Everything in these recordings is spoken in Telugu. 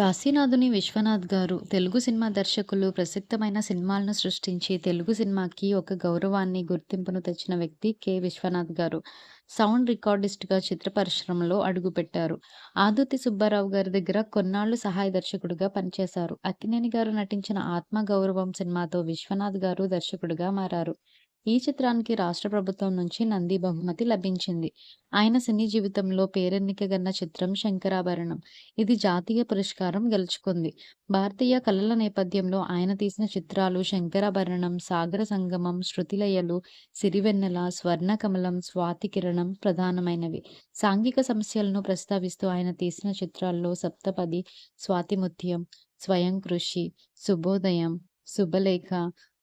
కాశీనాథుని విశ్వనాథ్ గారు తెలుగు సినిమా దర్శకులు ప్రసిద్ధమైన సినిమాలను సృష్టించి తెలుగు సినిమాకి ఒక గౌరవాన్ని, గుర్తింపును తెచ్చిన వ్యక్తి కె. విశ్వనాథ్ గారు. సౌండ్ రికార్డిస్ట్‌గా చిత్ర పరిశ్రమలో అడుగుపెట్టారు. ఆదుతి సుబ్బారావు గారి దగ్గర కొన్నాళ్ళు సహాయ దర్శకుడిగా పనిచేశారు. అక్కినేని గారు నటించిన ఆత్మ గౌరవం సినిమాతో విశ్వనాథ్ గారు దర్శకుడిగా మారారు. ఈ చిత్రానికి రాష్ట్ర ప్రభుత్వం నుంచి నంది బహుమతి లభించింది. ఆయన సినీ జీవితంలో పేరెన్నికగన్న చిత్రం 'శంకరాభరణం'. ఇది జాతీయ పురస్కారం గెలుచుకుంది. భారతీయ కళల నేపథ్యంలో ఆయన తీసిన చిత్రాలు 'శంకరాభరణం', 'సాగర సంగమం', 'శృతిలయలు', 'సిరివెన్నెల', 'స్వర్ణకమలం', 'స్వాతికిరణం' ప్రధానమైనవి. సాంఘిక సమస్యలను ప్రస్తావిస్తూ ఆయన తీసిన చిత్రాల్లో 'సప్తపది', 'స్వాతిముత్యం', 'స్వయంకృషి', 'శుభోదయం', 'శుభలేఖ',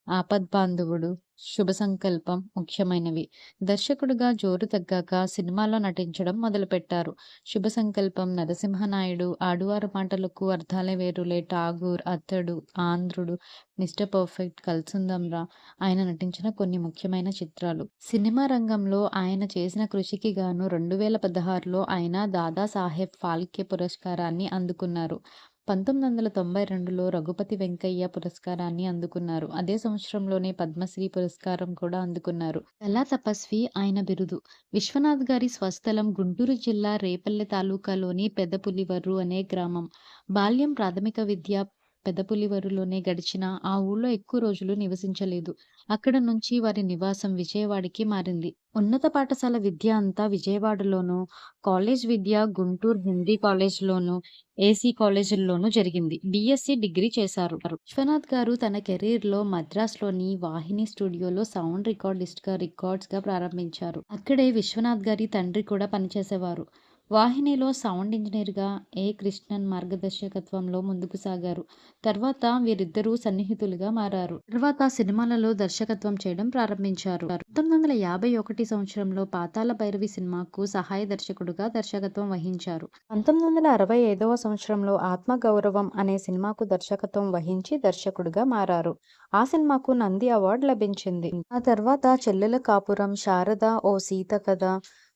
'ఆపద్బాంధవుడు', శుభ సంకల్పం ముఖ్యమైనవి. దర్శకుడిగా జోరు తగ్గాక సినిమాలో నటించడం మొదలుపెట్టారు. శుభ సంకల్పం 'నరసింహనాయుడు', ఆడువారు మాటలకు అర్థాలే వేరులే', 'ఠాగూర్', 'అతడు', 'ఆంధ్రుడు', 'మిస్టర్ పర్ఫెక్ట్', 'కలిసుందాంరా' ఆయన నటించిన కొన్ని ముఖ్యమైన చిత్రాలు. సినిమా రంగంలో ఆయన చేసిన కృషికి గాను రెండు వేల పదహారులో ఆయన దాదాసాహెబ్ ఫాల్కే పురస్కారాన్ని అందుకున్నారు. పంతొమ్మిది వందల తొంభై రెండులో రఘుపతి వెంకయ్య పురస్కారాన్ని అందుకున్నారు. అదే సంవత్సరంలోనే పద్మశ్రీ పురస్కారం కూడా అందుకున్నారు. కళా తపస్వి ఆయన బిరుదు. విశ్వనాథ్ గారి స్వస్థలం గుంటూరు జిల్లా రేపల్లె తాలూకాలోని పెదపులివర్రు అనే గ్రామం. బాల్యం, ప్రాథమిక విద్య పెదపులివర్రులోనే గడిచిన ఆ ఊళ్ళో ఎక్కువ రోజులు నివసించలేదు. అక్కడ నుంచి వారి నివాసం విజయవాడకి మారింది. ఉన్నత పాఠశాల విద్య అంతా విజయవాడలోనూ, కాలేజ్ విద్య గుంటూరు హిందీ కాలేజ్‌లోనూ, ఏసీ కాలేజీల్లోనూ జరిగింది. బీఎస్సీ డిగ్రీ చేశారు. విశ్వనాథ్ గారు తన కెరీర్‌లో మద్రాస్‌లోని వాహిని స్టూడియోలో సౌండ్ రికార్డిస్ట్‌గా రికార్డ్స్‌గా ప్రారంభించారు. అక్కడే విశ్వనాథ్ గారి తండ్రి కూడా పనిచేసేవారు. వాహినిలో సౌండ్ ఇంజనీర్‌గా ఏ. కృష్ణన్ మార్గదర్శకత్వంలో ముందుకు సాగారు. తర్వాత వీరిద్దరూ సన్నిహితులుగా మారారు. తర్వాత సినిమాలలో దర్శకత్వం చేయడం ప్రారంభించారు. పంతొమ్మిది వందల యాభై ఒకటి సంవత్సరంలో పాతాల భైరవి' సినిమాకు సహాయ దర్శకుడుగా దర్శకత్వం వహించారు. పంతొమ్మిది వందల అరవై ఐదవ సంవత్సరంలో 'ఆత్మగౌరవం' అనే సినిమాకు దర్శకత్వం వహించి దర్శకుడుగా మారారు. ఆ సినిమాకు నంది అవార్డు లభించింది. ఆ తర్వాత 'చెల్లెల కాపురం', 'శారద', 'ఓ సీత కథ',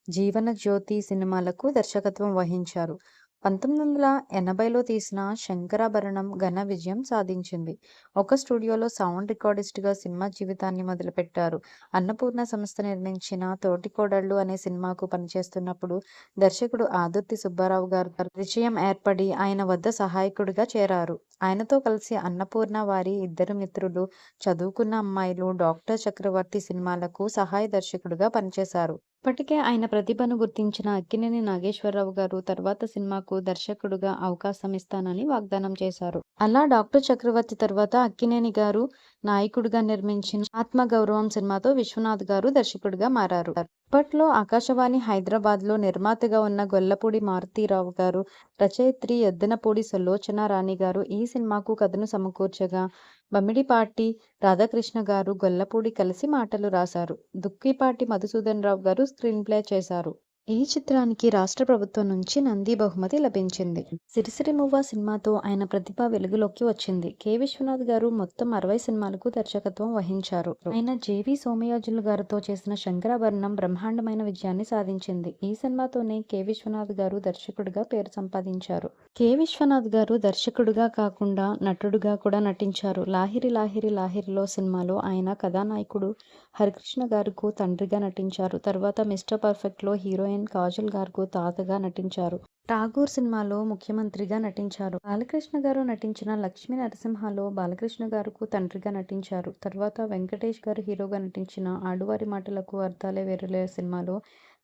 'జీవనజ్యోతి' సినిమాలకు దర్శకత్వం వహించారు. పంతొమ్మిది వందల ఎనభైలో తీసిన 'శంకరాభరణం' ఘన విజయం సాధించింది. ఒక స్టూడియోలో సౌండ్ రికార్డిస్ట్‌గా సినిమా జీవితాన్ని మొదలుపెట్టారు. అన్నపూర్ణ సంస్థ నిర్మించిన 'తోటికోడళ్ళు' అనే సినిమాకు పనిచేస్తున్నప్పుడు దర్శకుడు ఆదుర్తి సుబ్బారావు గారు పరిచయం ఏర్పడి ఆయన వద్ద సహాయకుడిగా చేరారు. ఆయనతో కలిసి అన్నపూర్ణ, వారి ఇద్దరు మిత్రులు, 'చదువుకున్న అమ్మాయిలు', 'డాక్టర్ చక్రవర్తి' సినిమాలకు సహాయ దర్శకుడుగా పనిచేశారు. ఇప్పటికే ఆయన ప్రతిభను గుర్తించిన అక్కినేని నాగేశ్వరరావు గారు తర్వాత సినిమాకు దర్శకుడుగా అవకాశం ఇస్తానని వాగ్దానం చేశారు. అలా 'డాక్టర్ చక్రవర్తి' తర్వాత అక్కినేని గారు నాయకుడిగా నిర్మించిన 'ఆత్మగౌరవం' సినిమాతో విశ్వనాథ్ గారు దర్శకుడిగా మారారు. అప్పట్లో ఆకాశవాణి హైదరాబాద్లో నిర్మాతగా ఉన్న గొల్లపూడి మారుతీరావు గారు, రచయిత్రి ఎద్దనపూడి సులోచనారాణి గారు ఈ సినిమాకు కథను సమకూర్చగా, బమ్మిడిపాటి రాధాకృష్ణ గారు, గొల్లపూడి కలిసి మాటలు రాశారు. దుక్కిపాటి మధుసూదనరావు గారు స్క్రీన్ ప్లే చేశారు. ఈ చిత్రానికి రాష్ట్ర ప్రభుత్వం నుంచి నంది బహుమతి లభించింది. సిరిసిరి మువ్వ సినిమాతో ఆయన ప్రతిభ వెలుగులోకి వచ్చింది. కె. విశ్వనాథ్ గారు మొత్తం అరవై సినిమాలకు దర్శకత్వం వహించారు. ఆయన జెవి సోమయాజులు గారితో చేసిన 'శంకరాభరణం' బ్రహ్మాండమైన విజయాన్ని సాధించింది. ఈ సినిమాతోనే కె. విశ్వనాథ్ గారు దర్శకుడిగా పేరు సంపాదించారు. కె. విశ్వనాథ్ గారు దర్శకుడిగా కాకుండా నటుడుగా కూడా నటించారు. 'లాహిరి లాహిరి లాహిరిలో' సినిమాలో ఆయన కథానాయకుడు హరికృష్ణ గారుకు తండ్రిగా నటించారు. తర్వాత 'మిస్టర్ పర్ఫెక్ట్'లో హీరోయిన్ కాజల్ గారుకు తాతగా నటించారు. 'ఠాగూర్' సినిమాలో ముఖ్యమంత్రిగా నటించారు. బాలకృష్ణ గారు నటించిన 'లక్ష్మీ నరసింహ'లో బాలకృష్ణ గారుకు తండ్రిగా నటించారు. తర్వాత వెంకటేష్ గారు హీరోగా నటించిన 'ఆడువారి మాటలకు అర్థాలే వేరులే' సినిమాలో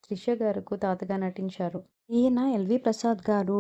త్రిష గారుకు తాతగా నటించారు. ఈయన ఎల్వి ప్రసాద్ గారు,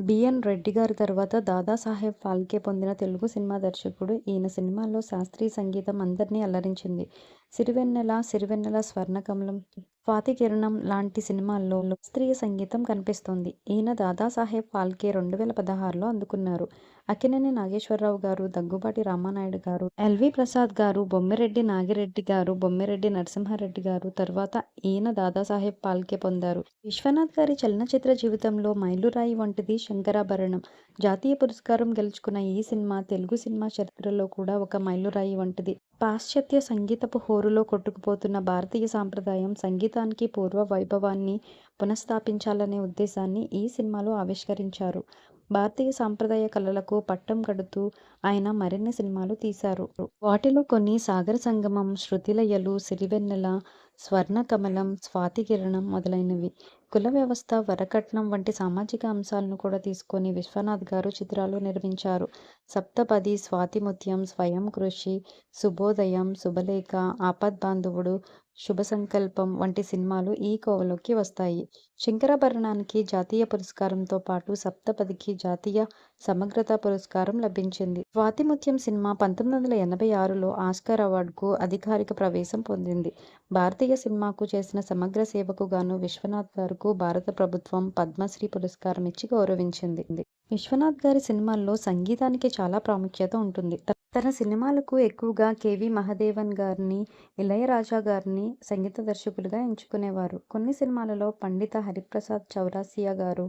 బిఎన్ రెడ్డి గారి తర్వాత దాదాసాహెబ్ ఫాల్కే పొందిన తెలుగు సినిమా దర్శకుడు. ఈయన సినిమాల్లో శాస్త్రీయ సంగీతం అందరినీ అలరించింది. 'సిరివెన్నెల', 'సిరివెన్నెల', 'స్వర్ణకమలం', 'స్వాతికిరణం' లాంటి సినిమాల్లో శాస్త్రీయ సంగీతం కనిపిస్తుంది. ఈయన దాదాసాహెబ్ ఫాల్కే రెండు వేల పదహారులో అందుకున్నారు. అక్కినేని నాగేశ్వరరావు గారు, దగ్గుబాటి రామానాయుడు గారు, ఎల్వి ప్రసాద్ గారు, బొమ్మిరెడ్డి నాగిరెడ్డి గారు, బొమ్మిరెడ్డి నరసింహారెడ్డి గారు తర్వాత ఈయన దాదాసాహెబ్ ఫాల్కే పొందారు. విశ్వనాథ్ గారి చలనచిత్ర జీవితంలో మైలురాయి వంటిది 'శంకరాభరణం'. జాతీయ పురస్కారం గెలుచుకున్న ఈ సినిమా తెలుగు సినిమా చరిత్రలో కూడా ఒక మైలురాయి వంటిది. పాశ్చాత్య సంగీతపు హోరులో కొట్టుకుపోతున్న భారతీయ సాంప్రదాయం, సంగీతానికి పూర్వ వైభవాన్ని పునఃస్థాపించాలనే ఉద్దేశాన్ని ఈ సినిమాలో ఆవిష్కరించారు. భారతీయ సాంప్రదాయ కళలకు పట్టం కడుతూ ఆయన మరిన్ని సినిమాలు తీశారు. వాటిలో కొన్ని సాగర సంగమం, శృతిలయలు, సిరివెన్నెల, స్వర్ణ కమలం స్వాతి స్వాతికిరణం మొదలైనవి. కుల వ్యవస్థ, వరకట్నం వంటి సామాజిక అంశాలను కూడా తీసుకొని విశ్వనాథ్ గారు చిత్రాలు నిర్మించారు. సప్తపది, స్వాతిముత్యం, స్వయం కృషి, శుభోదయం, శుభలేఖ, ఆపద్బాంధవుడు, శుభ సంకల్పం వంటి సినిమాలు ఈ కోవలోకి వస్తాయి. శంకరాభరణానికి జాతీయ పురస్కారంతో పాటు సప్తపదికి జాతీయ సమగ్రతా పురస్కారం లభించింది. స్వాతిముత్యం సినిమా పంతొమ్మిది వందల ఎనభై ఆరులో ఆస్కార్ అవార్డుకు అధికారిక ప్రవేశం పొందింది. భారతీయ సినిమాకు చేసిన సమగ్ర సేవకు గాను విశ్వనాథ్ గారుకు భారత ప్రభుత్వం పద్మశ్రీ పురస్కారం ఇచ్చి గౌరవించింది. విశ్వనాథ్ గారి సినిమాల్లో సంగీతానికి చాలా ప్రాముఖ్యత ఉంటుంది. తన సినిమాలకు ఎక్కువగా కేవి మహదేవన్ గారిని, ఇళయరాజా గారిని సంగీత దర్శకులుగా ఎంచుకునేవారు. కొన్ని సినిమాలలో పండిత హరిప్రసాద్ చౌరాసియా గారు,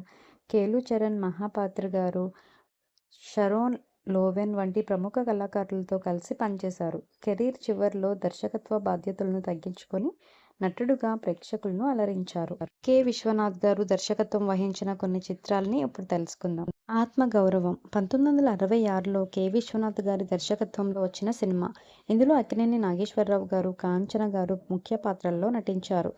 కేలుచరణ్ మహాపాత్ర గారు, షరోన్ లోవెన్ వంటి ప్రముఖ కళాకారులతో కలిసి పనిచేశారు. కెరీర్ చివర్లో దర్శకత్వ బాధ్యతలను తగ్గించుకొని నటుడుగా ప్రేక్షకులను అలరించారు. కె. విశ్వనాథ్ గారు దర్శకత్వం వహించిన కొన్ని చిత్రాల్ని ఇప్పుడు తెలుసుకుందాం. ఆత్మగౌరవం పంతొమ్మిది వందల అరవై ఆరులో కె. విశ్వనాథ్ గారి దర్శకత్వంలో వచ్చిన సినిమా. ఇందులో అక్కినేని నాగేశ్వరరావు గారు, కాంచన గారు ముఖ్య పాత్రల్లో నటించారు.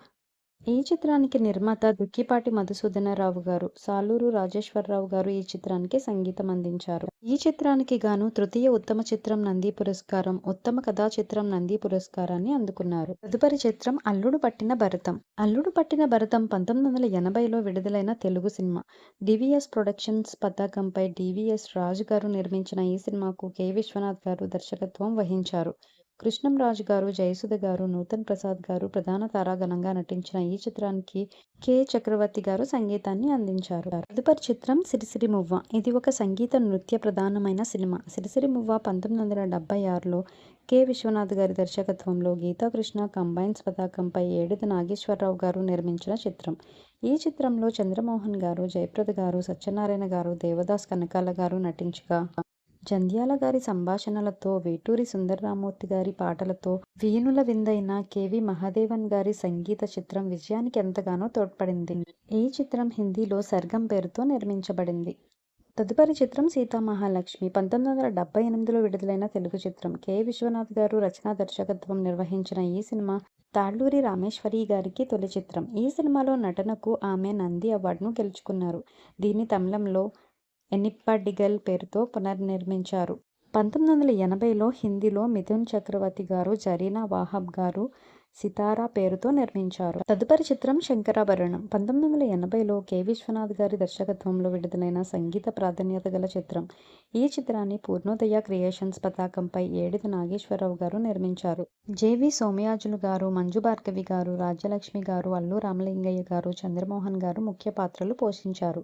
ఈ చిత్రానికి నిర్మాత దుక్కిపాటి మధుసూదనరావు గారు, సాలూరు రాజేశ్వరరావు గారు ఈ చిత్రానికి సంగీతం అందించారు. ఈ చిత్రానికి గాను తృతీయ ఉత్తమ చిత్రం నంది పురస్కారం, ఉత్తమ కథా చిత్రం నంది పురస్కారాన్ని అందుకున్నారు. తదుపరి చిత్రం అల్లుడు పట్టిన భరతం. అల్లుడు పట్టిన భరతం పంతొమ్మిది వందల ఎనభైలో విడుదలైన తెలుగు సినిమా. డివిఎస్ ప్రొడక్షన్స్ పతాకంపై డివిఎస్ రాజు గారు నిర్మించిన ఈ సినిమాకు కె. విశ్వనాథ్ గారు దర్శకత్వం వహించారు. కృష్ణంరాజు గారు, జయసుధ గారు, నూతన్ ప్రసాద్ గారు ప్రధాన తారాగణంగా నటించిన ఈ చిత్రానికి కె. చక్రవర్తి గారు సంగీతాన్ని అందించారు. తదుపరి చిత్రం సిరిసిరి మువ్వ. ఇది ఒక సంగీత నృత్య ప్రధానమైన సినిమా. సిరిసిరి మువ్వ పంతొమ్మిది వందల డెబ్బై ఆరులో కె. విశ్వనాథ్ గారి దర్శకత్వంలో గీతాకృష్ణ కంబైన్స్ పతాకంపై ఏడుది నాగేశ్వరరావు గారు నిర్మించిన చిత్రం. ఈ చిత్రంలో చంద్రమోహన్ గారు, జయప్రద గారు, సత్యనారాయణ గారు, దేవదాస్ కనకాల గారు నటించగా జంధ్యాల గారి సంభాషణలతో, వేటూరి సుందరరామూర్తి గారి పాటలతో వీణుల విందైన కె.వి. మహాదేవన్ గారి సంగీత చిత్రం విజయానికి ఎంతగానో తోడ్పడింది. ఈ చిత్రం హిందీలో సర్గం పేరుతో నిర్మించబడింది. తదుపరి చిత్రం సీతామహాలక్ష్మి. పంతొమ్మిది వందల డెబ్బై ఎనిమిదిలో విడుదలైన తెలుగు చిత్రం. కె. విశ్వనాథ్ గారు రచనా దర్శకత్వం నిర్వహించిన ఈ సినిమా తాళ్ళూరి రామేశ్వరి గారికి తొలి చిత్రం. ఈ సినిమాలో నటనకు ఆమె నంది అవార్డును గెలుచుకున్నారు. దీన్ని తమిళంలో ఎనిప్పడిగల్ పేరుతో పునర్నిర్మించారు. పంతొమ్మిది వందల ఎనభైలో హిందీలో మిథున్ చక్రవర్తి గారు, జరీనా వాహబ్ గారు సితారా పేరుతో నిర్మించారు. తదుపరి చిత్రం శంకరాభరణం. పంతొమ్మిది వందల ఎనభైలో కె. విశ్వనాథ్ గారి దర్శకత్వంలో విడుదలైన సంగీత ప్రాధాన్యత గల చిత్రం. ఈ చిత్రాన్ని పూర్ణోదయ క్రియేషన్స్ పతాకంపై ఏడిది నాగేశ్వరరావు గారు నిర్మించారు. జేవి సోమయాజులు గారు, మంజు భార్గవి గారు, రాజ్యలక్ష్మి గారు, అల్లు రామలింగయ్య గారు, చంద్రమోహన్ గారు ముఖ్య పాత్రలు పోషించారు.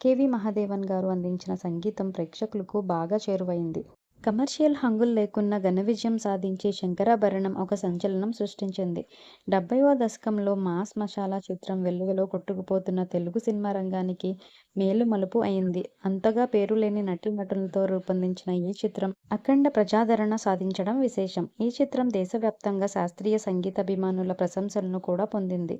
కేవి మహాదేవన్ గారు అందించిన సంగీతం ప్రేక్షకులకు బాగా చేరువైంది. కమర్షియల్ హంగులు లేకున్నా ఘన విజయం సాధించే శంకరాభరణం ఒక సంచలనం సృష్టించింది. డెబ్బైవ దశకంలో మాస్ మసాలా చిత్రం వెలుగులో కొట్టుకుపోతున్న తెలుగు సినిమా రంగానికి మేలుమలుపు అయింది. అంతగా పేరులేని నటీనటులతో రూపొందించిన ఈ చిత్రం అఖండ ప్రజాదరణ సాధించడం విశేషం. ఈ చిత్రం దేశవ్యాప్తంగా శాస్త్రీయ సంగీతాభిమానుల ప్రశంసలను కూడా పొందింది.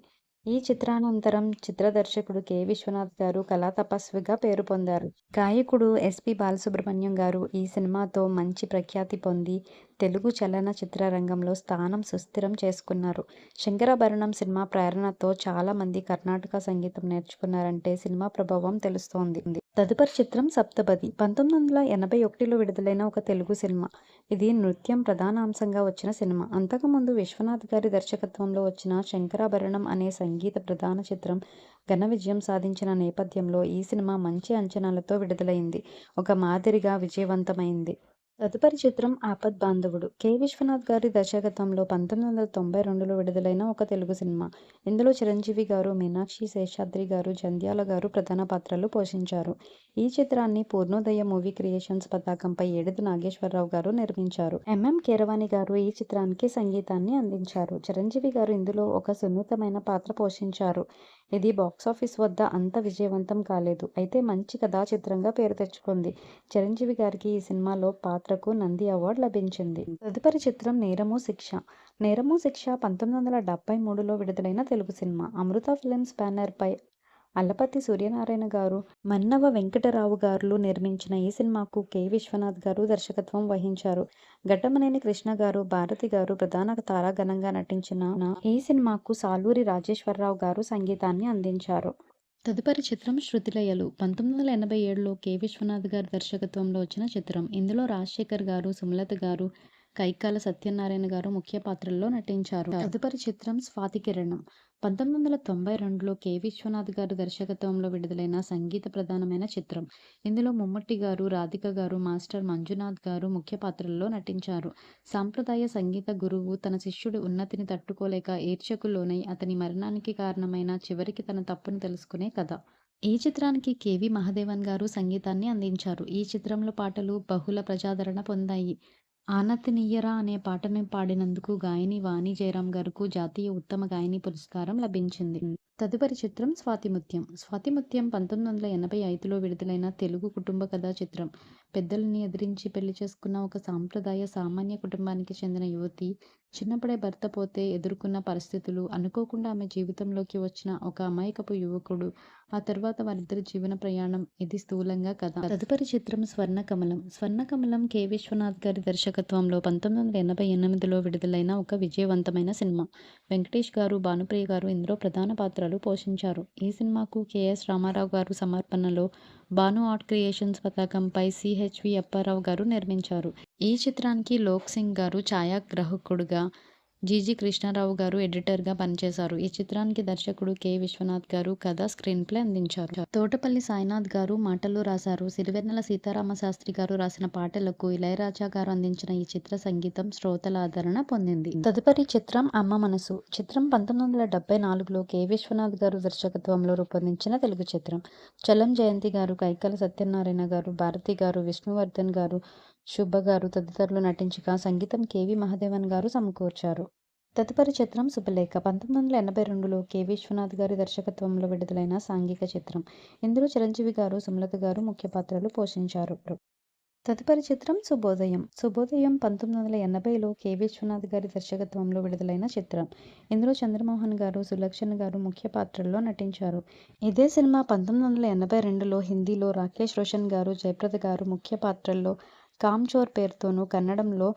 ఈ చిత్రానంతరం చిత్ర దర్శకుడు కె. విశ్వనాథ్ గారు కళాతపస్విగా పేరు పొందారు. గాయకుడు ఎస్. పి. బాలసుబ్రహ్మణ్యం గారు ఈ సినిమాతో మంచి ప్రఖ్యాతి పొంది తెలుగు చలనచిత్ర రంగంలో స్థానం సుస్థిరం చేసుకున్నారు. శంకరాభరణం సినిమా ప్రేరణతో చాలామంది కర్ణాటక సంగీతం నేర్చుకున్నారంటే సినిమా ప్రభావం తెలుస్తోంది. తదుపరి చిత్రం సప్తపది. పంతొమ్మిది వందల ఎనభై ఒకటిలో విడుదలైన ఒక తెలుగు సినిమా. ఇది నృత్యం ప్రధాన అంశంగా వచ్చిన సినిమా. అంతకుముందు విశ్వనాథ్ గారి దర్శకత్వంలో వచ్చిన శంకరాభరణం అనే సంగీత ప్రధాన చిత్రం ఘన విజయం సాధించిన నేపథ్యంలో ఈ సినిమా మంచి అంచనాలతో విడుదలైంది. ఒక మాదిరిగా విజయవంతమైంది. తదుపరి చిత్రం ఆపద్బాంధవుడు. కె. విశ్వనాథ్ గారి దర్శకత్వంలో పంతొమ్మిది వందల తొంభై రెండులో విడుదలైన ఒక తెలుగు సినిమా. ఇందులో చిరంజీవి గారు, మీనాక్షి శేషాద్రి గారు, జంధ్యాల గారు ప్రధాన పాత్రలు పోషించారు. ఈ చిత్రాన్ని పూర్ణోదయ మూవీ క్రియేషన్స్ పతాకంపై ఏడుది నాగేశ్వరరావు గారు నిర్మించారు. ఎం. ఎం. కీరవాణి గారు ఈ చిత్రానికి సంగీతాన్ని అందించారు. చిరంజీవి గారు ఇందులో ఒక సున్నితమైన పాత్ర పోషించారు. ఇది బాక్సాఫీస్ వద్ద అంత విజయవంతం కాలేదు. అయితే మంచి కథా చిత్రంగా పేరు తెచ్చుకుంది. చిరంజీవి గారికి ఈ సినిమాలో పాత్రకు నంది అవార్డు లభించింది. తదుపరి చిత్రం నేరము శిక్ష. నేరము శిక్ష పంతొమ్మిది వందల డెబ్బై మూడులో విడుదలైన తెలుగు సినిమా. అమృత ఫిలిమ్స్ బ్యానర్పై అల్లపతి సూర్యనారాయణ గారు, మన్నవ వెంకటరావు గారులు నిర్మించిన ఈ సినిమాకు కె. విశ్వనాథ్ గారు దర్శకత్వం వహించారు. ఘట్టమనేని కృష్ణ గారు, భారతి గారు ప్రధాన తారాగణంగా నటించిన ఈ సినిమాకు సాలూరి రాజేశ్వరరావు గారు సంగీతాన్ని అందించారు. తదుపరి చిత్రం 'శృతిలయలు' పంతొమ్మిది వందల ఎనభై ఏడులో కె. విశ్వనాథ్ గారి దర్శకత్వంలో వచ్చిన చిత్రం. ఇందులో రాజశేఖర్ గారు, సుమలత గారు, కైకాల సత్యనారాయణ గారు ముఖ్య పాత్రల్లో నటించారు. తదుపరి చిత్రం 'స్వాతికిరణం' పంతొమ్మిది వందల తొంభై రెండులో కె. విశ్వనాథ్ గారి దర్శకత్వంలో విడుదలైన సంగీత ప్రధానమైన చిత్రం. ఇందులో మమ్ముట్టి గారు, రాధిక గారు, మాస్టర్ మంజునాథ్ గారు ముఖ్య పాత్రల్లో నటించారు. సాంప్రదాయ సంగీత గురువు తన శిష్యుడి ఉన్నతిని తట్టుకోలేక ఈర్ష్యకు లోనై అతని మరణానికి కారణమైన చివరికి తన తప్పును తెలుసుకునే కథ. ఈ చిత్రానికి కె. వి. మహాదేవన్ గారు సంగీతాన్ని అందించారు. ఈ చిత్రంలో పాటలు బహుళ ప్రజాదరణ పొందాయి. 'ఆనతినియ్యరా' అనే పాటను పాడినందుకు గాయని వాణి జయరాం గారుకు జాతీయ ఉత్తమ గాయని పురస్కారం లభించింది. తదుపరి చిత్రం 'స్వాతిముత్యం'. 'స్వాతిముత్యం' పంతొమ్మిది వందల ఎనభై ఐదులో విడుదలైన తెలుగు కుటుంబ కథా చిత్రం. పెద్దల్ని ఎదిరించి పెళ్ళి చేసుకున్న ఒక సాంప్రదాయ సామాన్య కుటుంబానికి చెందిన యువతి చిన్నప్పుడే భర్త పోతే ఎదుర్కొన్న పరిస్థితులు, అనుకోకుండా ఆమె జీవితంలోకి వచ్చిన ఒక అమాయకపు యువకుడు, ఆ తర్వాత వారిద్దరి జీవన ప్రయాణం ఇది స్థూలంగా కథ. తదుపరి చిత్రం 'స్వర్ణకమలం'. 'స్వర్ణకమలం' కె. విశ్వనాథ్ గారి దర్శకత్వంలో పంతొమ్మిది వందల ఎనభై ఎనిమిదిలో విడుదలైన ఒక విజయవంతమైన సినిమా. వెంకటేష్ గారు, భానుప్రియ గారు ఇందులో ప్రధాన పాత్ర పాత్రలు పోషించారు. ఈ సినిమాకు కె. ఎస్. రామారావు గారు సమర్పణలో భాను ఆర్ట్ క్రియేషన్స్ పతాకంపై C. H. V. Apparao garu నిర్మించారు. ఈ చిత్రానికి లోక్ సింగ్ గారు ఛాయాగ్రాహకుడుగా, జి. కృష్ణారావు గారు ఎడిటర్గా పనిచేశారు. ఈ చిత్రానికి దర్శకుడు కె. విశ్వనాథ్ గారు కథ, స్క్రీన్ ప్లే అందించారు. తోటపల్లి సాయినాథ్ గారు మాటలు రాశారు. సిరివెన్నెల సీతారామశాస్త్రి గారు రాసిన పాటలకు ఇళయరాజా గారు అందించిన ఈ చిత్ర సంగీతం శ్రోతల ఆదరణ పొందింది. తదుపరి చిత్రం 'అమ్మ మనసు'. చిత్రం పంతొమ్మిది వందల డెబ్బై నాలుగులో కె. విశ్వనాథ్ గారు దర్శకత్వంలో రూపొందించిన తెలుగు చిత్రం. చలం జయంతి గారు, కైకల సత్యనారాయణ గారు, భారతి గారు, విష్ణువర్ధన్ గారు, శుబ్బ గారు తదితరులు నటించగా సంగీతం కేవి మహాదేవన్ గారు సమకూర్చారు. తదుపరి చిత్రం 'శుభలేఖ' పంతొమ్మిది వందల ఎనభై రెండులో కె. విశ్వనాథ్ గారి దర్శకత్వంలో విడుదలైన సాంఘిక చిత్రం. ఇందులో చిరంజీవి గారు, సుమలత గారు ముఖ్య పాత్రలు పోషించారు. తదుపరి చిత్రం 'శుభోదయం'. 'శుభోదయం' పంతొమ్మిది వందల ఎనభైలో కె. విశ్వనాథ్ గారి దర్శకత్వంలో విడుదలైన చిత్రం. ఇందులో చంద్రమోహన్ గారు, సులక్షణ్ గారు ముఖ్య పాత్రల్లో నటించారు. ఇదే సినిమా పంతొమ్మిది వందల ఎనభై రెండులో హిందీలో రాకేష్ రోషన్ గారు, జయప్రద గారు ముఖ్య పాత్రల్లో 'కామ్చోర్' పేరుతోనూ, కన్నడంలో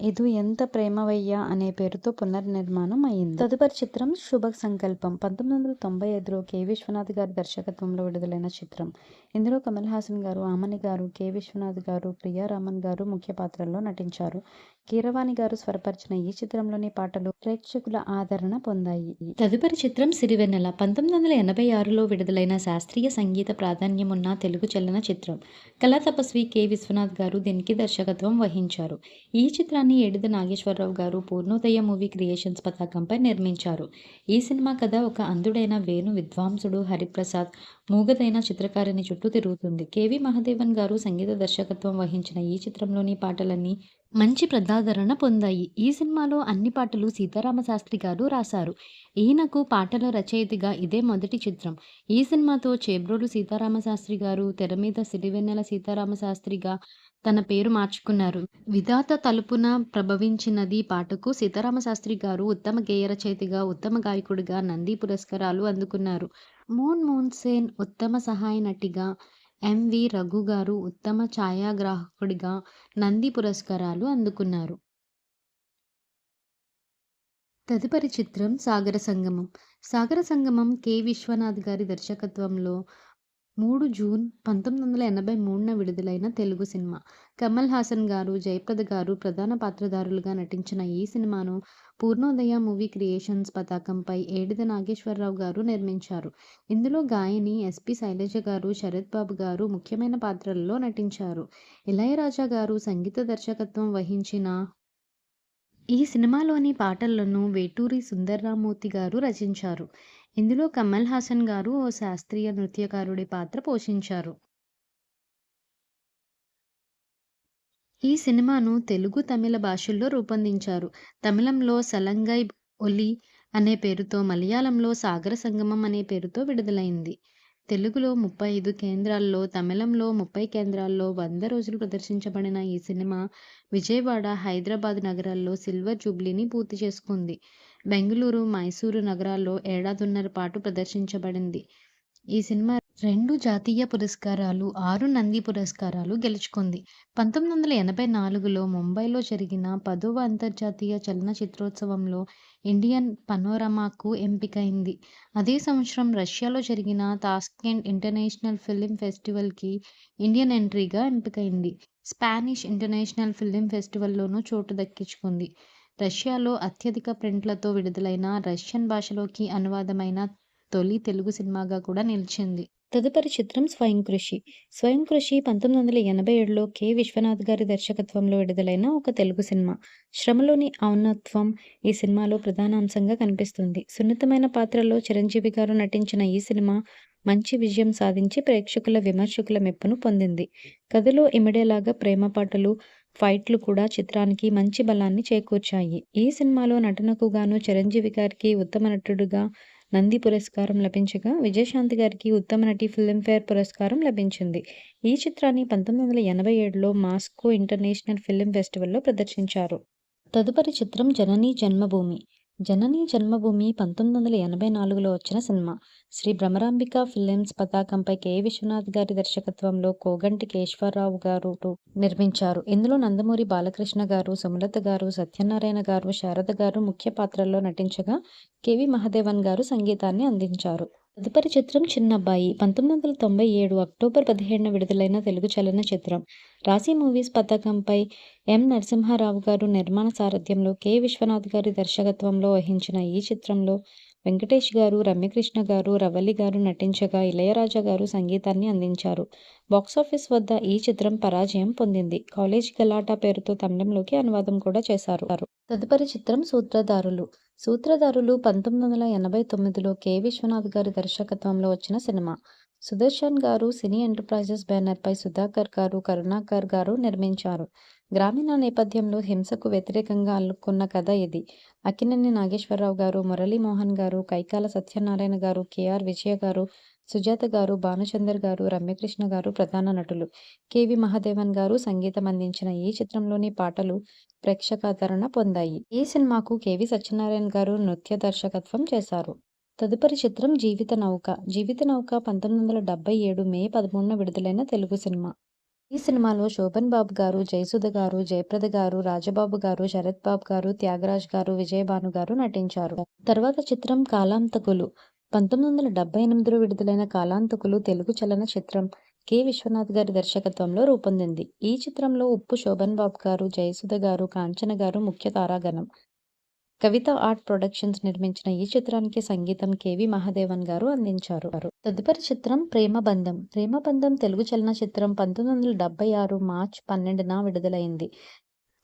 'ఇదు ఎంత ప్రేమవయ్యా' అనే పేరుతో పునర్నిర్మాణం అయింది. తదుపరి చిత్రం 'శుభ సంకల్పం' పంతొమ్మిది వందల తొంభై ఐదులో కె. విశ్వనాథ్ గారి దర్శకత్వంలో విడుదలైన చిత్రం. ఇందులో కమల్ హాసన్ గారు, ఆమని గారు, కె. విశ్వనాథ్ గారు, ప్రియారామన్ గారు ముఖ్య పాత్రల్లో నటించారు. కీరవాణి గారు స్వరపరిచిన ఈ చిత్రంలోని పాటలు ప్రేక్షకుల ఆదరణ పొందాయి. తదుపరి చిత్రం 'సిరివెన్నెల' పంతొమ్మిది వందల ఎనభై ఆరులో విడుదలైన శాస్త్రీయ సంగీత ప్రాధాన్యమున్న తెలుగు చలన చిత్రం. కళా తపస్వి కె. విశ్వనాథ్ గారు దీనికి దర్శకత్వం వహించారు. ఈ చిత్రాన్ని ఏడిది నాగేశ్వరరావు గారు పూర్ణోదయ మూవీ క్రియేషన్స్ పతాకంపై నిర్మించారు. ఈ సినిమా కథ ఒక అంధుడైన వేణు విద్వాంసుడు హరిప్రసాద్ మూగదైన చిత్రకారిని చుట్టూ తిరుగుతుంది. కె. మహదేవన్ మహాదేవన్ గారు సంగీత దర్శకత్వం వహించిన ఈ చిత్రంలోని పాటలన్నీ మంచి ప్రజాదరణ పొందాయి. ఈ సినిమాలో అన్ని పాటలు సీతారామశాస్త్రి గారు రాశారు. ఈయనకు పాటల రచయితగా ఇదే మొదటి చిత్రం. ఈ సినిమాతో చేబ్రోలు సీతారామశాస్త్రి గారు తెర మీద సిరివెన్నెల సీతారామశాస్త్రిగా తన పేరు మార్చుకున్నారు. 'విధాత తలుపున ప్రభవించినది' పాటకు సీతారామ శాస్త్రి గారు ఉత్తమ గేయ రచయితగా, ఉత్తమ గాయకుడిగా నంది పురస్కారాలు అందుకున్నారు. మూన్ మూన్ సేన్ ఉత్తమ సహాయ నటిగా, ఎం. వి. రఘు గారు ఉత్తమ ఛాయాగ్రాహకుడిగా నంది పురస్కారాలు అందుకున్నారు. తదుపరి చిత్రం 'సాగర సంగమం'. 'సాగర సంగమం' కె. విశ్వనాథ్ గారి దర్శకత్వంలో మూడు జూన్ పంతొమ్మిది వందల ఎనభై మూడున విడుదలైన తెలుగు సినిమా. కమల్ హాసన్ గారు, జయప్రద గారు ప్రధాన పాత్రధారులుగా నటించిన ఈ సినిమాను పూర్ణోదయ మూవీ క్రియేషన్స్ పతాకంపై ఏడిద నాగేశ్వరరావు గారు నిర్మించారు. ఇందులో గాయని ఎస్పి శైలజ గారు, శరత్ బాబు గారు ముఖ్యమైన పాత్రల్లో నటించారు. ఇళయరాజా గారు సంగీత దర్శకత్వం వహించిన ఈ సినిమాలోని పాటలను వేటూరి సుందర్రామూర్తి గారు రచించారు. ఇందులో కమల్ హాసన్ గారు ఓ శాస్త్రీయ నృత్యకారుడి పాత్ర పోషించారు. ఈ సినిమాను తెలుగు, తమిళ భాషల్లో రూపొందించారు. తమిళంలో 'సలంగై ఒలి' అనే పేరుతో, మలయాళంలో 'సాగర సంగమం' అనే పేరుతో విడుదలైంది. తెలుగులో ముప్పై ఐదు కేంద్రాల్లో, తమిళంలో ముప్పై కేంద్రాల్లో వంద రోజులు ప్రదర్శించబడిన ఈ సినిమా విజయవాడ, హైదరాబాద్ నగరాల్లో సిల్వర్ జూబ్లీని పూర్తి చేసుకుంది. బెంగళూరు మైసూరు నగరాల్లో ఏడాదిన్నర పాటు ప్రదర్శించబడింది. ఈ సినిమా రెండు జాతీయ పురస్కారాలు, ఆరు నంది పురస్కారాలు గెలుచుకుంది. పంతొమ్మిది వందల ఎనభై నాలుగులో ముంబైలో జరిగిన పదవ అంతర్జాతీయ చలనచిత్రోత్సవంలో ఇండియన్ పనోరమాకు ఎంపికైంది. అదే సంవత్సరం రష్యాలో జరిగిన తాష్కెంట్ ఇంటర్నేషనల్ ఫిల్మ్ ఫెస్టివల్కి ఇండియన్ ఎంట్రీగా ఎంపికైంది. స్పానిష్ ఇంటర్నేషనల్ ఫిల్మ్ ఫెస్టివల్లోనూ చోటు దక్కించుకుంది. రష్యాలో అత్యధిక ప్రింట్లతో విడుదలైన, రష్యన్ భాషలోకి అనువాదమైన తొలి తెలుగు సినిమాగా కూడా నిలిచింది. తదుపరి చిత్రం స్వయం కృషి స్వయం కృషి పంతొమ్మిది వందల ఎనభై ఏడులో కె. విశ్వనాథ్ గారి దర్శకత్వంలో విడుదలైన ఒక తెలుగు సినిమా. శ్రమలోని ఔన్నత్వం ఈ సినిమాలో ప్రధానాంశంగా కనిపిస్తుంది. సున్నితమైన పాత్రలో చిరంజీవి గారు నటించిన ఈ సినిమా మంచి విజయం సాధించి ప్రేక్షకుల, విమర్శకుల మెప్పును పొందింది. కథలో ఇమిడేలాగా ప్రేమ పాటలు, ఫైట్లు కూడా చిత్రానికి మంచి బలాన్ని చేకూర్చాయి. ఈ సినిమాలో నటనకు గాను చిరంజీవి గారికి ఉత్తమ నటుడిగా నంది పురస్కారం లభించగా, విజయశాంతి గారికి ఉత్తమ నటి ఫిల్మ్ఫేర్ పురస్కారం లభించింది. ఈ చిత్రాన్ని పంతొమ్మిది వందల ఎనభై ఏడులో మాస్కో ఇంటర్నేషనల్ ఫిల్మ్ ఫెస్టివల్లో ప్రదర్శించారు. తదుపరి చిత్రం జననీ జన్మభూమి. జననీ జన్మభూమి పంతొమ్మిది వందల ఎనభై నాలుగులో వచ్చిన సినిమా. శ్రీ భ్రమరాంబిక ఫిలిమ్స్ పతాకంపై కె. విశ్వనాథ్ గారి దర్శకత్వంలో కోగంటి కేశ్వరరావు గారు నిర్మించారు. ఇందులో నందమూరి బాలకృష్ణ గారు, సుమలత గారు, సత్యనారాయణ గారు, శారద గారు ముఖ్య పాత్రల్లో నటించగా కె.వి. మహదేవన్ గారు సంగీతాన్ని అందించారు. తదుపరి చిత్రం చిన్నబ్బాయి. పంతొమ్మిది వందల తొంభై ఏడు అక్టోబర్ పదిహేడున విడుదలైన తెలుగు చలన చిత్రం రాశి మూవీస్ పతాకంపై ఎం. నరసింహారావు గారు నిర్మాణ సారథ్యంలో కె. విశ్వనాథ్ గారి దర్శకత్వంలో వహించిన ఈ చిత్రంలో వెంకటేష్ గారు, రమ్యకృష్ణ గారు, రవల్లి గారు నటించగా ఇళయరాజా గారు సంగీతాన్ని అందించారు. బాక్సాఫీస్ వద్ద ఈ చిత్రం పరాజయం పొందింది. కాలేజీ గలాటా పేరుతో తమిళంలోకి అనువాదం కూడా చేశారు. తదుపరి చిత్రం సూత్రధారులు. సూత్రధారులు పంతొమ్మిది వందల ఎనభై తొమ్మిదిలో కె. విశ్వనాథ్ గారి దర్శకత్వంలో వచ్చిన సినిమా. సుదర్శన్ గారు సినీ ఎంటర్ప్రైజెస్ బ్యానర్పై సుధాకర్ గారు, కరుణాకర్ గారు నిర్మించారు. గ్రామీణ నేపథ్యంలో హింసకు వ్యతిరేకంగా అల్లుకున్న కథ ఇది. అక్కినేని నాగేశ్వరరావు గారు, మురళీమోహన్ గారు, కైకాల సత్యనారాయణ గారు, కేఆర్ విజయ గారు, సుజాత గారు, భానుచందర్ గారు, రమ్యకృష్ణ గారు ప్రధాన నటులు. కె.వి. మహాదేవన్ గారు సంగీతం అందించిన ఈ చిత్రంలోని పాటలు ప్రేక్షకాదరణ పొందాయి. ఈ సినిమాకు కె.వి. సత్యనారాయణ గారు నృత్య దర్శకత్వం చేశారు. తదుపరి చిత్రం జీవిత నౌక. జీవిత నౌక పంతొమ్మిది వందల డెబ్బై ఏడు మే పదమూడున విడుదలైన తెలుగు సినిమా. ఈ సినిమాలో శోభన్ బాబు గారు, జయసుధ గారు, జయప్రద గారు, రాజబాబు గారు, శరత్ బాబు గారు, త్యాగరాజ్ గారు, విజయభాను గారు నటించారు. తర్వాత చిత్రం కాలాంతకులు. పంతొమ్మిది వందల డెబ్బై ఎనిమిదిలో విడుదలైన కాలాంతకులు తెలుగు చలన చిత్రం కె. విశ్వనాథ్ గారి దర్శకత్వంలో రూపొందింది. ఈ చిత్రంలో ఉప్పు శోభన్ బాబు గారు, జయసుధ గారు, కాంచన గారు ముఖ్య తారాగణం. కవిత ఆర్ట్ ప్రొడక్షన్స్ నిర్మించిన ఈ చిత్రానికి సంగీతం కె.వి. మహాదేవన్ గారు అందించారు. తదుపరి చిత్రం ప్రేమబంధం. ప్రేమబంధం తెలుగు చలనచిత్రం పంతొమ్మిది వందల డెబ్బై ఆరు మార్చ్ పన్నెండున విడుదలైంది.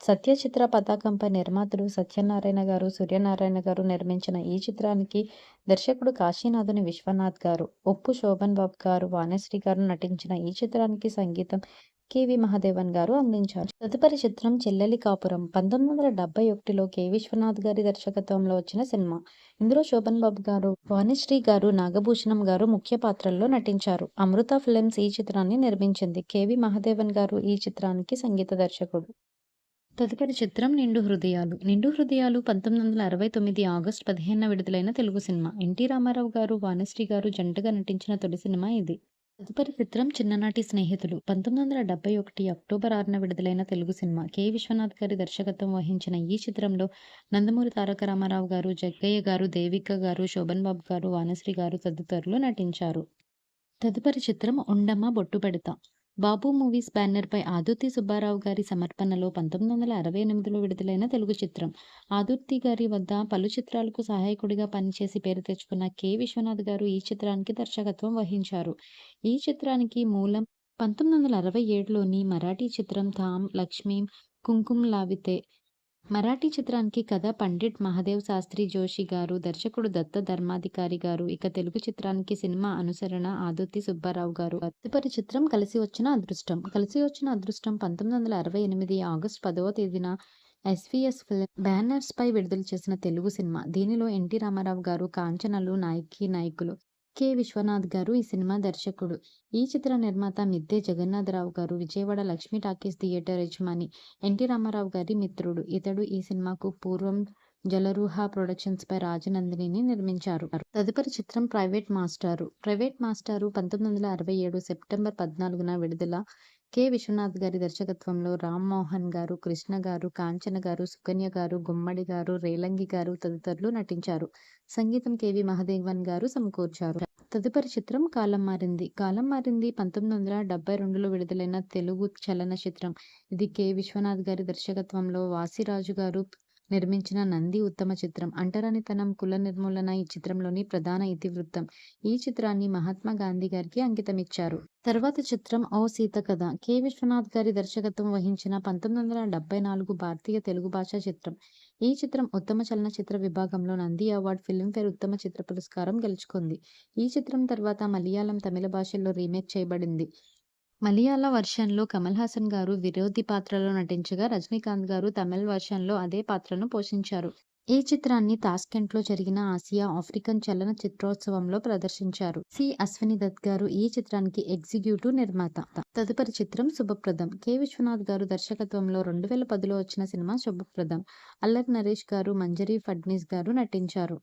సత్య చిత్ర పతాకంపై నిర్మాతలు సత్యనారాయణ గారు, సూర్యనారాయణ గారు నిర్మించిన ఈ చిత్రానికి దర్శకుడు కాశీనాథుని విశ్వనాథ్ గారు, ఉప్పు శోభన్ బాబు గారు, వాణిశ్రీ గారు నటించిన ఈ చిత్రానికి సంగీతం కె.వి. మహాదేవన్ గారు అందించారు. తదుపరి చిత్రం చెల్లెలి కాపురం. పంతొమ్మిది వందల డెబ్బై ఒకటిలో కె. విశ్వనాథ్ గారి దర్శకత్వంలో వచ్చిన సినిమా. ఇందులో శోభన్ బాబు గారు, వాణిశ్రీ గారు, నాగభూషణం గారు ముఖ్య పాత్రల్లో నటించారు. అమృత ఫిల్మ్స్ ఈ చిత్రాన్ని నిర్మించింది. కె.వి. మహాదేవన్ గారు ఈ చిత్రానికి సంగీత దర్శకుడు. తదుపరి చిత్రం నిండు హృదయాలు. నిండు హృదయాలు పంతొమ్మిది వందల అరవై తొమ్మిది ఆగస్టు పదిహేను విడుదలైన తెలుగు సినిమా. ఎన్టీ రామారావు గారు, వాణిశ్రీ గారు జంటగా నటించిన తొలి సినిమా ఇది. తదుపరి చిత్రం చిన్ననాటి స్నేహితులు. పంతొమ్మిది వందల డెబ్బై ఒకటి అక్టోబర్ ఆరున విడుదలైన తెలుగు సినిమా. కె. విశ్వనాథ్ గారి దర్శకత్వం వహించిన ఈ చిత్రంలో నందమూరి తారక రామారావు గారు, జగ్గయ్య గారు, దేవిక గారు, శోభన్ బాబు గారు, వానశ్రీ గారు తదితరులు నటించారు. తదుపరి చిత్రం ఉండమ్మ బొట్టు పెడతా. బాబు మూవీస్ బ్యానర్పై ఆదుర్తి సుబ్బారావు గారి సమర్పణలో పంతొమ్మిది వందల అరవై ఎనిమిదిలో విడుదలైన తెలుగు చిత్రం. ఆదుర్తి గారి వద్ద పలు చిత్రాలకు సహాయకుడిగా పనిచేసి పేరు తెచ్చుకున్న కె. విశ్వనాథ్ గారు ఈ చిత్రానికి దర్శకత్వం వహించారు. ఈ చిత్రానికి మూలం పంతొమ్మిది వందల అరవై ఏడులోని మరాఠీ చిత్రం థామ్ లక్ష్మీం కుంకుమ్ లావితే. మరాఠీ చిత్రానికి కథ పండిట్ మహదేవ్ శాస్త్రి జోషి గారు, దర్శకుడు దత్త ధర్మాధికారి గారు. ఇక తెలుగు చిత్రానికి సినిమా అనుసరణ ఆదుర్తి సుబ్బారావు గారు. తదుపరి చిత్రం కలిసి వచ్చిన అదృష్టం. కలిసి వచ్చిన అదృష్టం పంతొమ్మిది వందల అరవై ఎనిమిది ఆగస్టు పదవ తేదీన ఎస్వీఎస్ ఫిల్మ్ బ్యానర్స్పై విడుదల చేసిన తెలుగు సినిమా. దీనిలో ఎన్టీ రామారావు గారు, కాంచనలు నాయకి నాయకులు. కె. విశ్వనాథ్ గారు ఈ సినిమా దర్శకుడు. ఈ చిత్ర నిర్మాత మిద్దె జగన్నాథరావు గారు. విజయవాడ లక్ష్మీ టాకీస్ థియేటర్ యజమాని. ఎన్టీ రామారావు గారి మిత్రుడు. ఇతడు ఈ సినిమాకు పూర్వం జలరూహ ప్రొడక్షన్స్పై రాజనందిని నిర్మించారు. తదుపరి చిత్రం ప్రైవేట్ మాస్టారు. ప్రైవేట్ మాస్టారు పంతొమ్మిది వందల అరవై ఏడు సెప్టెంబర్ పద్నాలుగున విడుదల. కె. విశ్వనాథ్ గారి దర్శకత్వంలో రామ్మోహన్ గారు, కృష్ణ గారు, కాంచన గారు, సుకన్య గారు, గుమ్మడి గారు, రేలంగి గారు తదితరులు నటించారు. సంగీతం కె.వి. మహదేవన్ గారు సమకూర్చారు. తదుపరి చిత్రం కాలం మారింది. కాలం మారింది పంతొమ్మిది వందల డెబ్బై రెండులో విడుదలైన తెలుగు చలనచిత్రం. ఇది కె. విశ్వనాథ్ గారి దర్శకత్వంలో వాసిరాజు గారు నిర్మించిన నంది ఉత్తమ చిత్రం. అంటరానితనం, కుల నిర్మూలన ఈ చిత్రంలోని ప్రధాన ఇతివృత్తం. ఈ చిత్రాన్ని మహాత్మా గాంధీ గారికి అంకితమిచ్చారు. తర్వాత చిత్రం ఓ సీత కథ. కె. విశ్వనాథ్ గారి దర్శకత్వం వహించిన పంతొమ్మిది వందల డెబ్బై నాలుగు భారతీయ తెలుగు భాషా చిత్రం. ఈ చిత్రం ఉత్తమ చలనచిత్ర విభాగంలో నంది అవార్డ్, ఫిల్మ్ఫేర్ ఉత్తమ చిత్ర పురస్కారం గెలుచుకుంది. ఈ చిత్రం తర్వాత మలయాళం, తమిళ భాషల్లో రీమేక్ చేయబడింది. మలయాళ వర్షన్లో కమల్ హాసన్ గారు విరోధి పాత్రలో నటించగా, రజనీకాంత్ గారు తమిళ్ వర్షన్లో అదే పాత్రను పోషించారు. ఈ చిత్రాన్ని తాస్కెంట్లో జరిగిన ఆసియా, ఆఫ్రికన్ చలన చిత్రోత్సవంలో ప్రదర్శించారు. సి. అశ్విని దత్ గారు ఈ చిత్రానికి ఎగ్జిక్యూటివ్ నిర్మాత. తదుపరి చిత్రం శుభప్రదం. కె. విశ్వనాథ్ గారు దర్శకత్వంలో రెండు వేల పదిలో వచ్చిన సినిమా శుభప్రదం. అల్లరి నరేష్ గారు, మంజరి ఫడ్నీస్ గారు నటించారు.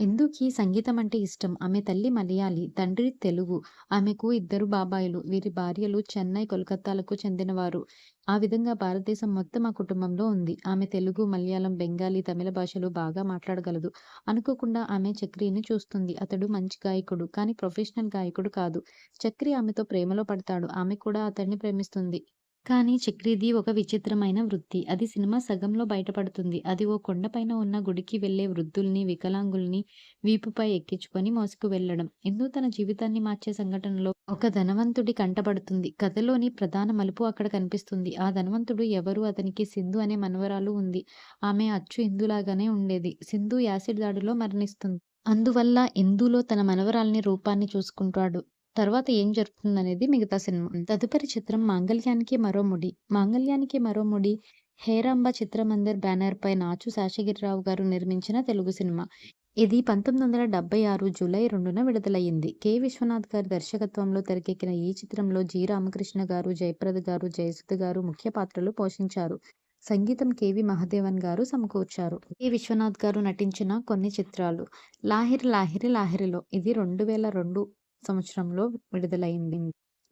ఎందుకీ సంగీతం అంటే ఇష్టం. ఆమె తల్లి మలయాళీ, తండ్రి తెలుగు. ఆమెకు ఇద్దరు బాబాయిలు. వీరి భార్యలు చెన్నై, కోల్కతాలకు చెందినవారు. ఆ విధంగా భారతదేశం మొత్తం ఆ కుటుంబంలో ఉంది. ఆమె తెలుగు, మలయాళం, బెంగాలీ, తమిళ భాషలు బాగా మాట్లాడగలదు. అనుకోకుండా ఆమె చక్రిని చూస్తుంది. అతడు మంచి గాయకుడు. కానీ ప్రొఫెషనల్ గాయకుడు కాదు. చక్రి ఆమెతో ప్రేమలో పడతాడు. ఆమె కూడా అతన్ని ప్రేమిస్తుంది. కానీ చక్రిది ఒక విచిత్రమైన వృత్తి. అది సినిమా సగంలో బయటపడుతుంది. అది ఓ కొండపైన ఉన్న గుడికి వెళ్ళే వృద్ధుల్ని, వికలాంగుల్ని వీపుపై ఎక్కించుకొని మోసుకు వెళ్ళడం ఇందు తన జీవితాన్ని మార్చే సంఘటనలో ఒక ధనవంతుడి కంటపడుతుంది. కథలోని ప్రధాన మలుపు అక్కడ కనిపిస్తుంది. ఆ ధనవంతుడు ఎవరు? అతనికి సింధు అనే మనవరాలు ఉంది. ఆమె అచ్చు ఇందులాగానే ఉండేది. సింధు యాసిడ్ దాడిలో మరణిస్తుంది. అందువల్ల ఇందులో తన మనవరాల్ని రూపాన్ని చూసుకుంటాడు. తర్వాత ఏం జరుగుతుందనేది మిగతా సినిమా. తదుపరి చిత్రం మాంగళ్యానికి మరో ముడి. మాంగళ్యానికి మరో ముడి హేరాంబ చిత్రమందిర్ బ్యానర్పై నాచు శాషగిరిరావు గారు నిర్మించిన తెలుగు సినిమా. ఇది పంతొమ్మిది వందల డెబ్బై ఆరు జూలై రెండున విడుదలయ్యింది. కె. విశ్వనాథ్ గారి దర్శకత్వంలో తెరకెక్కిన ఈ చిత్రంలో జి. రామకృష్ణ గారు, జయప్రద గారు, జయసుధ గారు ముఖ్య పాత్రలు పోషించారు. సంగీతం కె.వి. మహదేవన్ గారు సమకూర్చారు. కె. విశ్వనాథ్ గారు నటించిన కొన్ని చిత్రాలు. లాహిరి లాహిరి లాహిరిలో ఇది రెండు వేల రెండు సంవత్సరంలో విడుదలైంది.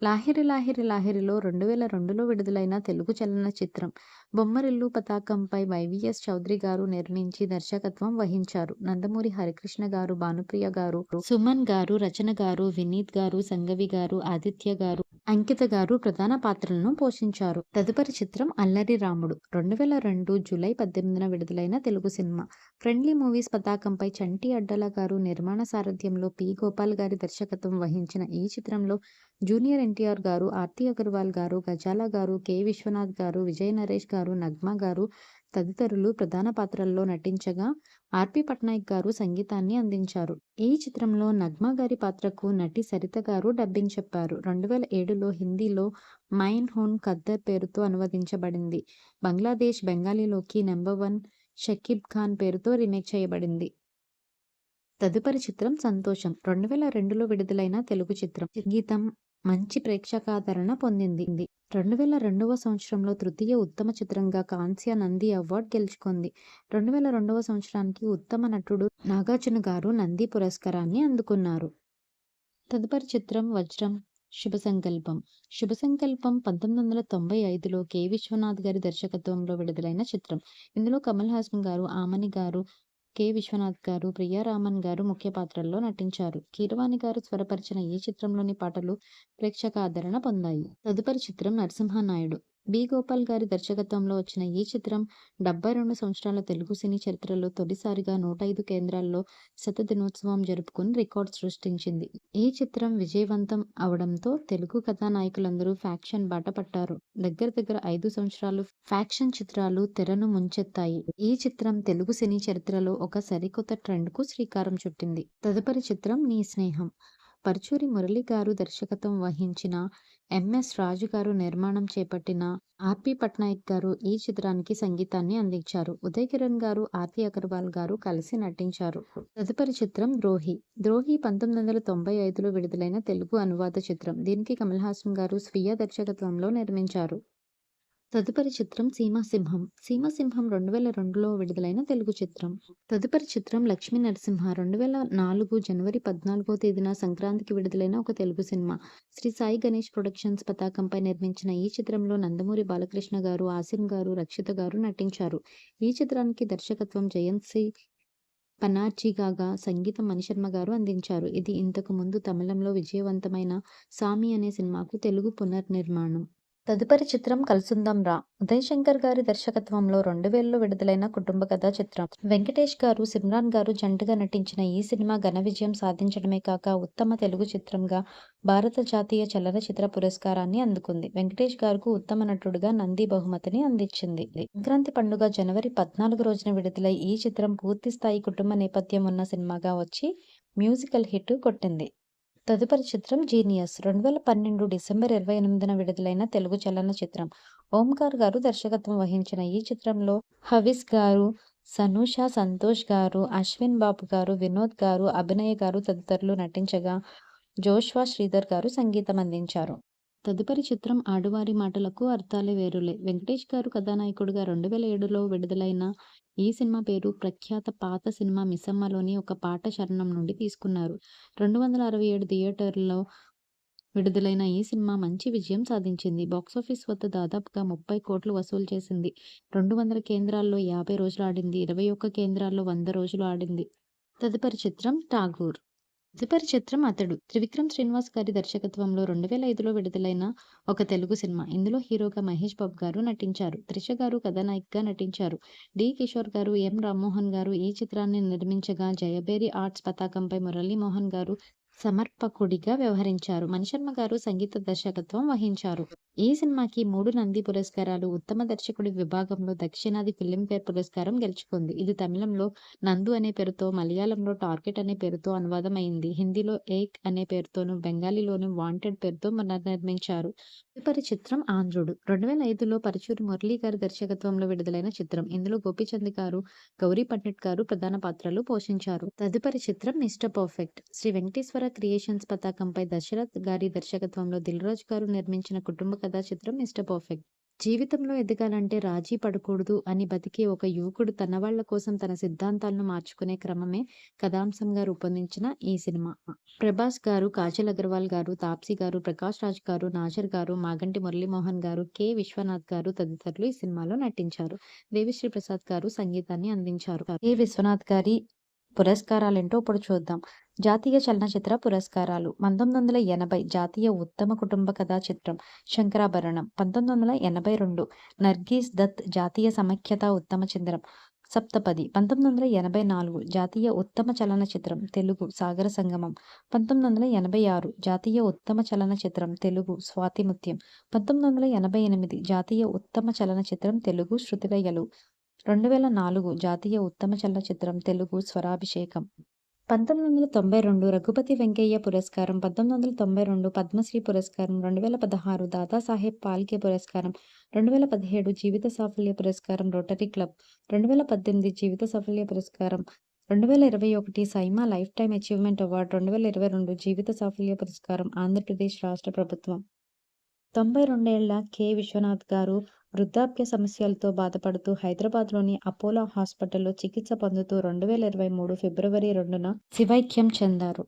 లాహిరి లాహిరి లాహిరిలో రెండు వేల రెండులో విడుదలైన తెలుగు చలనచిత్రం. బొమ్మరిల్లు పతాకంపై వైవిఎస్ చౌదరి గారు నిర్మించి దర్శకత్వం వహించారు. నందమూరి హరికృష్ణ గారు, భానుప్రియ గారు, సుమన్ గారు, రచన గారు, వినీత్ గారు, సంగవి గారు, ఆదిత్య గారు, అంకిత గారు ప్రధాన పాత్రలను పోషించారు. తదుపరి చిత్రం అల్లరి రాముడు. రెండు వేల రెండు జూలై పద్దెనిమిదిన విడుదలైన తెలుగు సినిమా. ఫ్రెండ్లీ మూవీస్ పతాకంపై చంటి అడ్డల గారు నిర్మాణ సారథ్యంలో పి. గోపాల్ గారి దర్శకత్వం వహించిన ఈ చిత్రంలో జూనియర్ ఎన్టీఆర్ గారు, ఆర్తి అగర్వాల్ గారు, గజాల గారు, కె. విశ్వనాథ్ గారు, విజయ్ నరేష్ గారు, నగ్మ గారు తదితరులు ప్రధాన పాత్రల్లో నటించగా, ఆర్పి పట్నాయక్ గారు సంగీతాన్ని అందించారు. ఈ చిత్రంలో నగ్మ గారి పాత్రకు నటి సరిత గారు డబ్బింగ్ చెప్పారు. రెండు వేల ఏడులో హిందీలో మైన్ హోన్ ఖద్దర్ పేరుతో అనువదించబడింది. బంగ్లాదేశ్ బెంగాలీలోకి నెంబర్ వన్ షకీబ్ ఖాన్ పేరుతో రీమేక్ చేయబడింది. తదుపరి చిత్రం సంతోషం. రెండు వేల రెండులో విడుదలైన తెలుగు చిత్రం. సంగీతం మంచి ప్రేక్షకాదరణ పొందింది. రెండు వేల రెండవ సంవత్సరంలో తృతీయ ఉత్తమ చిత్రంగా కాంస్య నంది అవార్డు గెలుచుకుంది. రెండు వేల రెండవ సంవత్సరానికి ఉత్తమ నటుడు నాగార్జున గారు నంది పురస్కారాన్ని అందుకున్నారు. తదుపరి చిత్రం వజ్రం శుభ సంకల్పం శుభ సంకల్పం పంతొమ్మిది వందల తొంభై ఐదులో కె. విశ్వనాథ్ గారి దర్శకత్వంలో విడుదలైన చిత్రం. ఇందులో కమల్ హాసన్ గారు, ఆమని గారు, కె. విశ్వనాథ్ గారు, ప్రియారామన్ గారు ముఖ్య పాత్రల్లో నటించారు. కీరవాణి గారు స్వరపరిచిన ఈ చిత్రంలోని పాటలు ప్రేక్షకాదరణ పొందాయి. తదుపరి చిత్రం నరసింహనాయుడు. బి. గోపాల్ గారి దర్శకత్వంలో వచ్చిన ఈ చిత్రం డెబ్బై రెండు సంవత్సరాల తెలుగు సినీ చరిత్రలో తొలిసారిగా నూట ఐదు కేంద్రాల్లో శతదినోత్సవం జరుపుకుని రికార్డు సృష్టించింది. ఈ చిత్రం విజయవంతం అవడంతో తెలుగు కథానాయకులందరూ ఫ్యాక్షన్ బాట పట్టారు. దగ్గర దగ్గర ఐదు సంవత్సరాలు ఫ్యాక్షన్ చిత్రాలు తెరను ముంచెత్తాయి. ఈ చిత్రం తెలుగు సినీ చరిత్రలో ఒక సరికొత్త ట్రెండ్కు శ్రీకారం చుట్టింది. తదుపరి చిత్రం నీ స్నేహం. పరుచూరి మురళి గారు దర్శకత్వం వహించిన, ఎంఎస్ రాజు గారు నిర్మాణం చేపట్టిన, ఆర్పి పట్నాయక్ గారు ఈ చిత్రానికి సంగీతాన్ని అందించారు. ఉదయ్ కిరణ్ గారు, ఆర్తి అగర్వాల్ గారు కలిసి నటించారు. తదుపరి చిత్రం ద్రోహి. ద్రోహి పంతొమ్మిది వందల తొంభై ఐదులో విడుదలైన తెలుగు అనువాద చిత్రం. దీనికి కమల్ హాసన్ గారు స్వీయ దర్శకత్వంలో నిర్మించారు. తదుపరి చిత్రం సీమాసింహం. సీమాసింహం రెండు వేల రెండులో విడుదలైన తెలుగు చిత్రం. తదుపరి చిత్రం లక్ష్మీ నరసింహ రెండు వేల నాలుగు జనవరి పద్నాలుగో తేదీన సంక్రాంతికి విడుదలైన ఒక తెలుగు సినిమా. శ్రీ సాయి గణేష్ ప్రొడక్షన్స్ పతాకంపై నిర్మించిన ఈ చిత్రంలో నందమూరి బాలకృష్ణ గారు, ఆసిన్ గారు, రక్షిత గారు నటించారు. ఈ చిత్రానికి దర్శకత్వం జయంత్ సి బెనర్జీ సంగీతం మణిశర్మ గారు అందించారు. ఇది ఇంతకు ముందు తమిళంలో విజయవంతమైన 'సామి' అనే సినిమాకు తెలుగు పునర్నిర్మాణం. తదుపరి చిత్రం కలుసుందాం రా. ఉదయ్ శంకర్ గారి దర్శకత్వంలో రెండు వేలలో విడుదలైన కుటుంబ కథా చిత్రం. వెంకటేష్ గారు, సిమ్రాన్ గారు జంటగా నటించిన ఈ సినిమా ఘన విజయం సాధించడమే కాక ఉత్తమ తెలుగు చిత్రంగా భారత జాతీయ చలనచిత్ర పురస్కారాన్ని అందుకుంది. వెంకటేష్ గారుకు ఉత్తమ నటుడుగా నంది బహుమతిని అందించింది. సంక్రాంతి పండుగ జనవరి పద్నాలుగు రోజున విడుదలై ఈ చిత్రం పూర్తి స్థాయి కుటుంబ నేపథ్యం ఉన్న సినిమాగా వచ్చి మ్యూజికల్ హిట్ కొట్టింది. తదుపరి చిత్రం జీనియస్. రెండు వేల పన్నెండు డిసెంబర్ ఇరవై ఎనిమిదిన విడుదలైన తెలుగు చలనచిత్రం. ఓంకార్ గారు దర్శకత్వం వహించిన ఈ చిత్రంలో హవిస్ గారు, సనూష సంతోష్ గారు, అశ్విన్ బాబు గారు, వినోద్ గారు, అభినయ గారు తదితరులు నటించగా జోష్వా శ్రీధర్ గారు సంగీతం అందించారు. తదుపరి చిత్రం ఆడువారి మాటలకు అర్థాలే వేరులే. వెంకటేష్ గారు కథానాయకుడిగా రెండు వేల ఏడులో విడుదలైన ఈ సినిమా పేరు ప్రఖ్యాత పాత సినిమా 'మిస్సమ్మ'లోని ఒక పాట చరణం నుండి తీసుకున్నారు. రెండు వందల అరవై ఏడు థియేటర్లలో విడుదలైన ఈ సినిమా మంచి విజయం సాధించింది. బాక్సాఫీస్ వద్ద దాదాపుగా ముప్పై కోట్లు వసూలు చేసింది. రెండు వందల కేంద్రాల్లో యాభై రోజులు ఆడింది. ఇరవై ఒక్క కేంద్రాల్లో వంద రోజులు ఆడింది. తదుపరి చిత్రం 'ఠాగూర్'. తదుపరి చిత్రం 'అతడు'. త్రివిక్రమ్ శ్రీనివాస్ గారి దర్శకత్వంలో రెండు వేల ఐదులో విడుదలైన ఒక తెలుగు సినిమా. ఇందులో హీరోగా మహేష్ బాబు గారు నటించారు. త్రిష గారు కథానాయికగా నటించారు. డి. కిషోర్ గారు, ఎం. రామ్మోహన్ గారు ఈ చిత్రాన్ని నిర్మించగా జయబేరి ఆర్ట్స్ పతాకంపై మురళీమోహన్ గారు సమర్పకుడిగా వ్యవహరించారు. మణిశర్మ గారు సంగీత దర్శకత్వం వహించారు. ఈ సినిమాకి మూడు నంది పురస్కారాలు, ఉత్తమ దర్శకుడి విభాగంలో దక్షిణాది ఫిల్మ్ఫేర్ పురస్కారం గెలుచుకుంది. ఇది తమిళంలో 'నందు' అనే పేరుతో, మలయాళంలో 'టార్గెట్' అనే పేరుతో అనువాదం అయింది. హిందీలో 'ఏక్' అనే పేరుతోను బెంగాలీలోనూ 'వాంటెడ్' పేరుతో పునర్నిర్మించారు. తదుపరి చిత్రం 'ఆంధ్రుడు'. రెండు వేల ఐదులో పరుచూరి మురళీ గారి దర్శకత్వంలో విడుదలైన చిత్రం. ఇందులో గోపీచంద్ గారు, గౌరీ పండిట్ గారు ప్రధాన పాత్రలు పోషించారు. తదుపరి చిత్రం 'mister perfect'. Sri Venkateswara creations పతాకంపై దశరథ్ గారి దర్శకత్వంలో దిల్రాజ్ గారు నిర్మించిన కుటుంబ కథా చిత్రం 'మిస్టర్ పర్ఫెక్ట్'. జీవితంలో ఎదగాలంటే రాజీ పడకూడదు అని బతికే ఒక యువకుడు తన వాళ్ళ కోసం తన సిద్ధాంతాలను మార్చుకునే క్రమమే కథాంశంగా రూపొందించిన ఈ సినిమా. ప్రభాస్ గారు, కాజల్ అగర్వాల్ గారు, తాప్సీ గారు, ప్రకాష్ రాజ్ గారు, నాజర్ గారు, మాగంటి మురళీమోహన్ గారు, కె. విశ్వనాథ్ గారు తదితరులు ఈ సినిమాలో నటించారు. దేవిశ్రీ ప్రసాద్ గారు సంగీతాన్ని అందించారు. కె. విశ్వనాథ్ గారి పురస్కారాలేంటో ఇప్పుడు చూద్దాం. జాతీయ చలనచిత్ర పురస్కారాలు పంతొమ్మిది వందల ఎనభై జాతీయ ఉత్తమ కుటుంబ కథా చిత్రం 'శంకరాభరణం'. పంతొమ్మిది వందల ఎనభై రెండు నర్గీస్ దత్ జాతీయ సమఖ్యత ఉత్తమ చిత్రం 'సప్తపది'. పంతొమ్మిది వందల ఎనభై నాలుగు జాతీయ ఉత్తమ చలనచిత్రం తెలుగు 'సాగర సంగమం'. పంతొమ్మిది వందల ఎనభై ఆరు జాతీయ ఉత్తమ చలనచిత్రం తెలుగు 'స్వాతిముత్యం'. పంతొమ్మిది వందల ఎనభై ఎనిమిది జాతీయ ఉత్తమ చలనచిత్రం తెలుగు 'శృతిలయలు'. రెండు వేల నాలుగు జాతీయ ఉత్తమ చలనచిత్రం తెలుగు 'స్వరాభిషేకం'. పంతొమ్మిది వందల తొంభై రెండు రఘుపతి వెంకయ్య పురస్కారం. పంతొమ్మిది వందల తొంభై రెండు పద్మశ్రీ పురస్కారం. రెండు వేల పదహారు దాదాసాహెబ్ పాల్కే పురస్కారం. రెండు వేల పదిహేడు జీవిత సాఫల్య పురస్కారం రోటరీ క్లబ్. రెండు వేల పద్దెనిమిది జీవిత సాఫల్య పురస్కారం. రెండు వేల ఇరవై ఒకటి SIIMA lifetime achievement award. రెండు వేల ఇరవై రెండు జీవిత సాఫల్య పురస్కారం ఆంధ్రప్రదేశ్ రాష్ట్ర ప్రభుత్వం. తొంభై రెండేళ్ళ కె. విశ్వనాథ్ గారు వృద్ధాప్య సమస్యలతో బాధపడుతూ హైదరాబాద్లోని అపోలో హాస్పిటల్లో చికిత్స పొందుతూ రెండు వేల ఇరవై మూడు ఫిబ్రవరి రెండున శివైక్యం చెందారు.